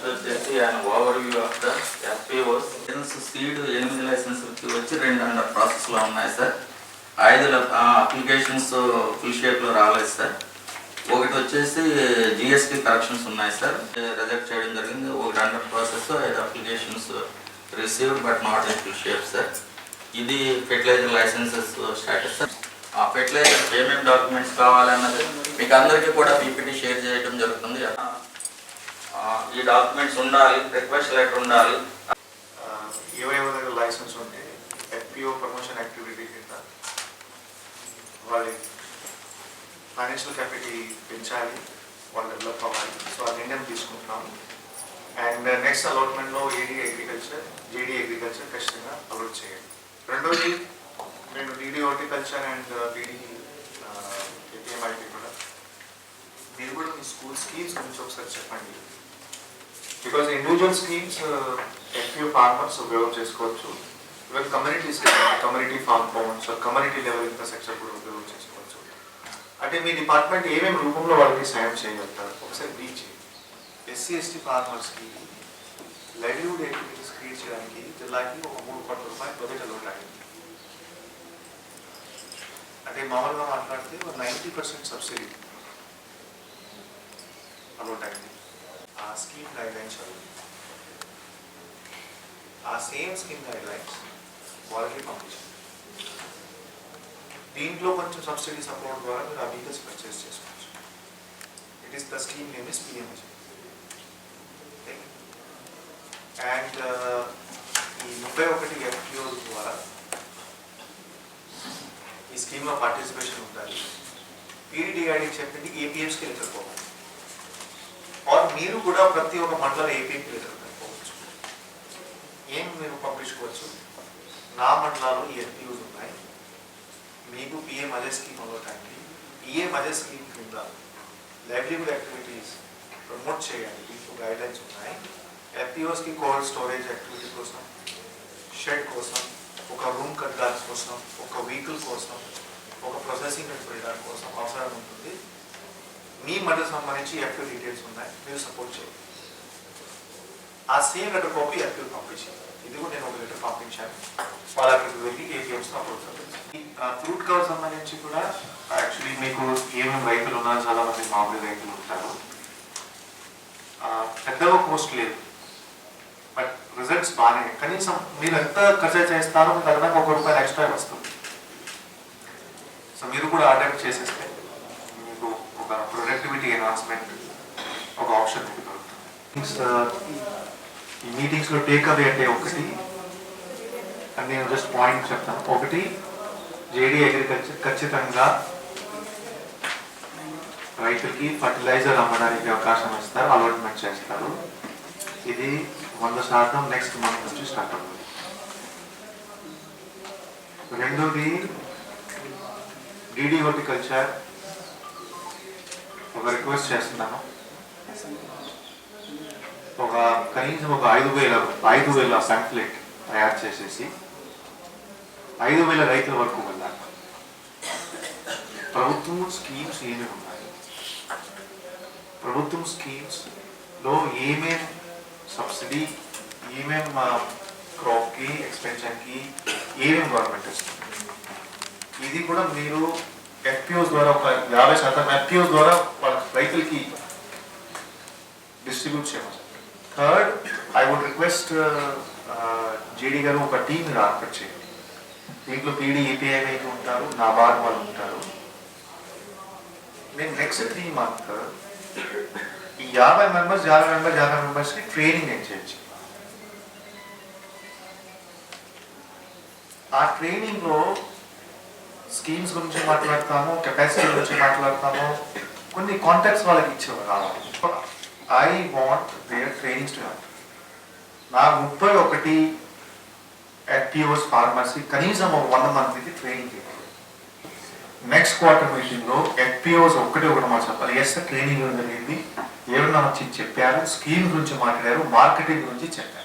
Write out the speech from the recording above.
First వచ్చేసి ఆయన overview of the FPOs seed ఎనిమిది లైసెన్స్కి వచ్చి రెండు అండర్ ప్రాసెస్లో ఉన్నాయి సార్ ఐదు అప్లికేషన్స్ ఫుల్ షేప్లో రాలేదు సార్ ఒకటి వచ్చేసి జిఎస్టీ కరెక్షన్స్ ఉన్నాయి సార్ రిజెక్ట్ చేయడం జరిగింది. ఒకటి అండర్ ప్రాసెస్ ఐదు applications received but not in full shape sir ఇది ఫెర్టిలైజర్ లైసెన్సెస్ స్టాటస్ సార్ ఆ ఫెర్టిలైజర్ పేమెంట్ డాక్యుమెంట్స్ కావాలన్నది మీకు అందరికీ కూడా పీపీటీ షేర్ చేయడం జరుగుతుంది ఈ డాక్యుమెంట్స్ ఉండాలి రిక్వెస్ట్ లెటర్ ఉండాలి. ఏవైనా దగ్గర లైసెన్స్ ఉంటే ఎఫ్పిఓ ప్రమోషన్ యాక్టివిటీ కింద వాళ్ళ ఫైనాన్షియల్ క్యాపిటీ పెంచాలి వాళ్ళు డెవలప్ అవ్వాలి. సో ఆ నిర్ణయం తీసుకుంటున్నాము. అండ్ నెక్స్ట్ అలాట్మెంట్లో ఏడీ అగ్రికల్చర్ జేడీ అగ్రికల్చర్ ఖచ్చితంగా అలాట్ చేయాలి రెండోది నేను DD horticulture and DD APMIP కూడా. మీరు కూడా మీ స్కూల్ స్కీమ్స్ గురించి ఒకసారి చెప్పండి. Because individual schemes few farmers ఉపయోగం చేసుకోవచ్చు. Even communities community farm ponds community level infrastructure కూడా ఉపయోగం చేసుకోవచ్చు. అంటే మీ డిపార్ట్మెంట్ ఏమేమి రూపంలో వాళ్ళకి సాయం చేయగలుగుతారు? ఒకసారి బ్రీచ్ ఎస్సీ ఎస్టీ ఫార్మర్స్కి లైవ్లీవుడ్ యాక్టివిటీస్ క్రియేట్ చేయడానికి జిల్లాకి ఒక మూడు కోట్ల రూపాయలు బడ్జెట్ అలవాటు అంటే మామూలుగా మాట్లాడితే ఒక నైంటీ పర్సెంట్ సబ్సిడీ అలౌట్ అయింది. ఆ స్కీమ్ గైడ్ లైన్స్ చదువు ఆ సేమ్ స్కీమ్ గైడ్ లైన్స్ వాళ్ళకి పంపించారు దీంట్లో కొంచెం సబ్సిడీ సపోర్ట్ ద్వారా మీరు ఆ వెహికల్స్ పర్చేస్ చేసుకోవచ్చు it is the scheme name is PMH and ఈ ముప్పై ఒకటి ఎఫ్పిఓ ద్వారా ఈ స్కీమ్లో పార్టిసిపేషన్ ఉండాలి పీడీడీఐడికి చెప్పింది ఏపీఎంస్కి లెటర్ పోవాలి ఆర్ మీరు కూడా ప్రతి ఒక్క మండల ఏపీకి లెటర్ పెట్టుకోవచ్చు ఏం మీరు పంపించుకోవచ్చు? నా మండలాలు ఈ ఉన్నాయి. మీకు పిఎం అదే స్కీమ్ అవ్వటానికి పిఎం అదే స్కీమ్ కింద లైవ్లీహుడ్ యాక్టివిటీస్ ప్రమోట్ చేయాలి మీకు గైడ్లైన్స్ ఉన్నాయి. ఎన్పిఓస్కి కోల్డ్ స్టోరేజ్ యాక్టివిటీ కోసం షెడ్ కోసం ఒక రూమ్ కట్టడానికి కోసం ఒక వెహికల్ కోసం ఒక ప్రొసెసింగ్ పెట్టడానికి కోసం అవసరం ఉంటుంది. మీ మధ్య సంబంధించి ఎఫ్యూ డీటెయిల్స్ ఉన్నాయి మీరు సపోర్ట్ చేయండి. ఆ సేమ్ లెటర్ కాపీ ఎఫ్యూ పంపించాను ఇది కూడా నేను ఒక లెటర్ పంపించాను. వాళ్ళ అక్కడికి వెళ్ళి ఏటీఎంస్ అప్లోడ్ ఫ్రూట్ కవర్ సంబంధించి కూడా యాక్చువల్లీ మీకు ఏమేమి రైతులు ఉన్నారు చాలా మంది మామూలు రైతులు ఉంటారు. పెద్దగా పోస్ట్ లేదు. బట్ రిజల్ట్స్ బాగానే కనీసం మీరు ఎంత ఖర్చు చేస్తారో మీకు ఒక రూపాయలు ఎక్స్ట్రా వస్తుంది. సో మీరు కూడా అడాప్ట్ చేసేస్తే ప్రొడక్టివిటీ ఎన్హాన్స్మెంట్ ఒక ఆప్షన్ మీకు దొరుకుతుంది ఈ మీటింగ్స్లో టేక్ అవే అంటే ఒకటి అని నేను జస్ట్ పాయింట్ చెప్తాను. ఒకటి జేడీ అగ్రికల్చర్ ఖచ్చితంగా రైతులకి ఫర్టిలైజర్ అమ్మడానికి అవకాశం ఇస్తారు అలాట్మెంట్ చేస్తారు. ఇది వంద శాతం నెక్స్ట్ మంత్ నుంచి స్టార్ట్ అవుతుంది. రెండోది డిడి హార్టికల్చర్ ఒక రిక్వెస్ట్ చేస్తున్నాను. ఒక కనీసం ఒక ఐదు వేల ఐదు వేల సంప్లెట్ తయారు చేసేసి ఐదు వేల రైతుల వరకు వెళ్ళాలి. ప్రభుత్వం స్కీమ్స్ ఏమేమి ఉన్నాయి? ప్రభుత్వం స్కీమ్స్లో ఏమేం సబ్సిడీ ఏమేం క్రాప్కి ఎక్స్పెన్షన్కి ఏమేం గవర్నమెంట్ ఇస్తుంది? ఇది కూడా మీరు ఎఫ్పిఓస్ ద్వారా ఒక యాభై శాతం ఎఫ్పిఓస్ ద్వారా రైతులకి డిస్ట్రిబ్యూట్ చేయమని third I would request JD గారు ఒక టీం మీరు ఏర్పాటు చేయండి. దీంట్లో పీడీ ఏపీఐ ఉంటారు నాబార్డ్ వాళ్ళు ఉంటారు. నేను నెక్స్ట్ త్రీ మంత్ ఈ యాభై మెంబర్స్ యాభై మెంబర్స్ యాభై మెంబర్స్కి ట్రైనింగ్ నేను చేయొచ్చు ఆ ట్రైనింగ్లో స్కీమ్స్ గురించి మాట్లాడతాము కెపాసిటీ గురించి మాట్లాడతాము కొన్ని కాంటాక్ట్స్ వాళ్ళకి ఇచ్చేవారు కావాలి I want their trainings to నా ముప్పై ఒకటి ఎఫ్పిఓస్ ఫార్మసీ కనీసం ఒక వంద మందికి ట్రైనింగ్ ఇవ్వాలి నెక్స్ట్ క్వార్టర్ మీటింగ్లో ఎఫ్పిఓస్ ఒకటి ఒకటి మాట చెప్పాలి. ఎస్ ట్రైనింగ్ జరిగింది ఏమన్నా వచ్చి చెప్పారు. స్కీమ్ గురించి మాట్లాడారు మార్కెటింగ్ గురించి చెప్పారు.